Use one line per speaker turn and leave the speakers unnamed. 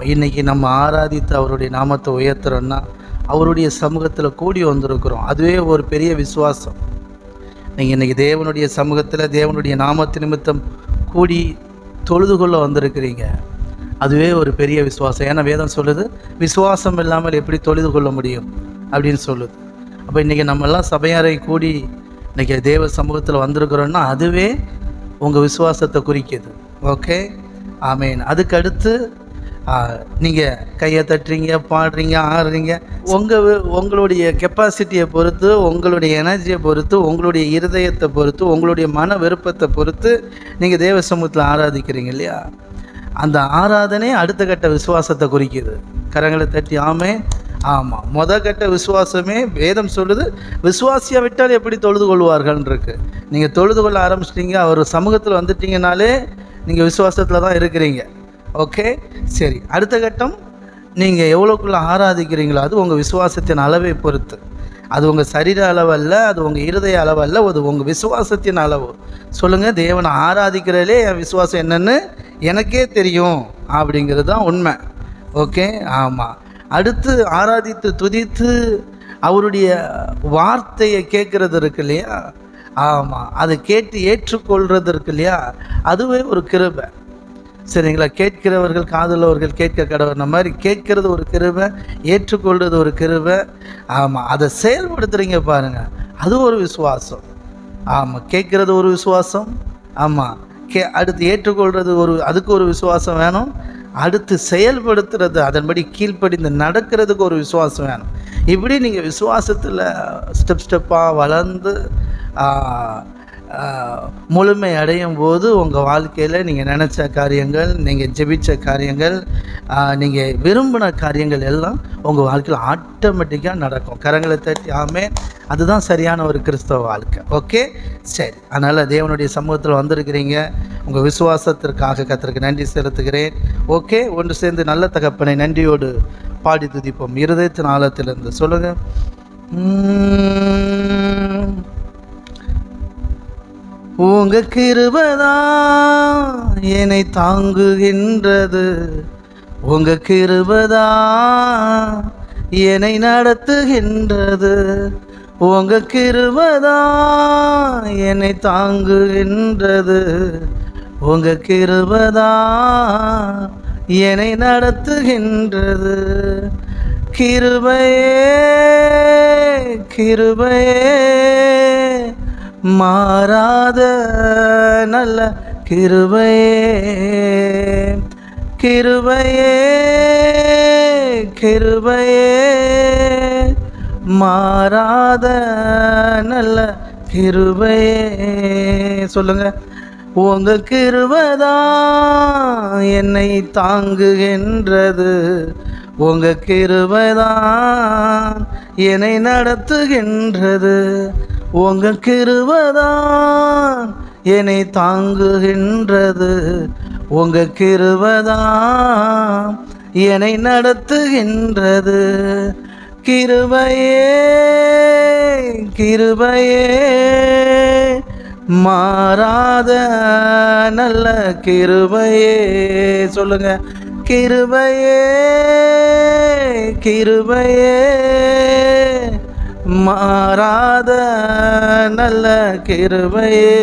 இன்றைக்கி நம்ம ஆராதித்து அவருடைய நாமத்தை உயர்த்துறோம்னா அவருடைய சமூகத்தில் கூடி வந்திருக்கிறோம். அதுவே ஒரு பெரிய விசுவாசம். நீங்கள் இன்றைக்கி தேவனுடைய சமூகத்தில் தேவனுடைய நாமத்து நிமித்தம் கூடி தொழுது கொள்ள வந்திருக்கிறீங்க. அதுவே ஒரு பெரிய விசுவாசம். ஏன்னா வேதம் சொல்லுது விசுவாசம் இல்லாமல் எப்படி தொழுது கொள்ள முடியும்? அப்படின்னு சொல்லுது. அப்போ இன்றைக்கி நம்மெல்லாம் சபையாரை கூடி இன்றைக்கி தேவ சமூகத்தில் வந்திருக்கிறோன்னா அதுவே உங்கள் விசுவாசத்தை குறிக்குது. ஓகே? ஆமேன். அதுக்கடுத்து நீங்கள் கையை தட்டுறீங்க பாடுறீங்க ஆடுறீங்க. உங்கள் உங்களுடைய கெப்பாசிட்டியை பொறுத்து உங்களுடைய எனர்ஜியை பொறுத்து உங்களுடைய இருதயத்தை பொறுத்து உங்களுடைய மன விருப்பத்தை பொறுத்து நீங்கள் தேவ சமூகத்தில் ஆராதிக்கிறீங்க இல்லையா? அந்த ஆராதனை அடுத்த கட்ட விசுவாசத்தை குறிக்குது. கரங்களை தட்டி ஆமே ஆமாம் முத கட்ட விசுவாசமே வேதம் சொல்லுது. விசுவாசியா விட்டால் எப்படி தொழுது கொள்வார்கள்னு இருக்கு. நீங்கள் தொழுது கொள்ள ஆரம்பிச்சிட்டீங்க அவர் சமூகத்தில் வந்துட்டீங்கனாலே நீங்கள் விசுவாசத்தில் தான் இருக்கிறீங்க. ஓகே சரி அடுத்த கட்டம் நீங்கள் எவ்வளோக்குள்ளே ஆராதிக்கிறீங்களோ அது உங்கள் விசுவாசத்தின் அளவை பொறுத்து. அது உங்கள் சரீர அளவல்ல அது உங்கள் இருதய அளவல்ல அது உங்கள் விசுவாசத்தின் அளவு. சொல்லுங்கள் தேவனை ஆராதிக்கிறதுலே என் விசுவாசம் என்னென்னு எனக்கே தெரியும். அப்படிங்கிறது தான் உண்மை. ஓகே ஆமாம் அடுத்து ஆராதித்து துதித்து அவருடைய வார்த்தையை கேட்குறது இருக்கு இல்லையா? ஆமாம் அதை கேட்டு ஏற்றுக்கொள்கிறது இருக்கு இல்லையா? அதுவே ஒரு கிருபை. சரிங்களா? கேட்கிறவர்கள் காதலவர்கள் கேட்க கடவுள். மாதிரி கேட்கறது ஒரு கிருவை ஏற்றுக்கொள்வது ஒரு கிருவை ஆமாம் அதை செயல்படுத்துகிறீங்க பாருங்கள் அது ஒரு விசுவாசம். ஆமாம் கேட்கறது ஒரு விசுவாசம். ஆமாம் கே அடுத்து ஏற்றுக்கொள்வது ஒரு அதுக்கு ஒரு விசுவாசம் வேணும். அடுத்து செயல்படுத்துறது அதன்படி கீழ்ப்படிந்து நடக்கிறதுக்கு ஒரு விசுவாசம் வேணும். இப்படி நீங்கள் விசுவாசத்தில் ஸ்டெப் ஸ்டெப்பாக வளர்ந்து முழுமை அடையும் போது உங்கள் வாழ்க்கையில் நீங்கள் நினச்ச காரியங்கள் நீங்கள் ஜெபித்த காரியங்கள் நீங்கள் விரும்பின காரியங்கள் எல்லாம் உங்கள் வாழ்க்கையில் ஆட்டோமேட்டிக்காக நடக்கும். கரங்களை தட்டி ஆமே அதுதான் சரியான ஒரு கிறிஸ்தவ வாழ்க்கை. ஓகே? சரி. அதனால் தேவனுடைய சமூகத்தில் வந்திருக்கிறீங்க. உங்கள் விசுவாசத்திற்காக கத்திற்கு நன்றி செலுத்துகிறேன். ஓகே? ஒன்று சேர்ந்து நல்ல தகப்பனை நன்றியோடு பாடி துதிப்போம். இருதயத்தின் ஆழத்திலிருந்து. சொல்லுங்கள் உங்க கிருபதான் என்னை தாங்குகின்றது. உங்க கிருபதான் என்னை நடத்துகின்றது. உங்க கிருபதான் என்னை தாங்குகின்றது. உங்க கிருபதான் என்னை நடத்துகின்றது. கிருபையே கிருபையே. மாறாத நல்ல கிருபையே கிருபையே கிருபையே. மாறாத நல்ல கிருபையே. சொல்லுங்க. உங்க கிருபதா என்னை தாங்குகின்றது. உங்க கிருபதா என்னை நடத்துகின்றது. உங்க கிருவதான் என்னை தாங்குகின்றது. உங்க கிருவதான் என்னை நடத்துகின்றது. கிருபையே கிருபையே மாறாத நல்ல கிருபையே. சொல்லுங்க. கிருபையே கிருபையே. மாறாத நல்ல கிருபையே.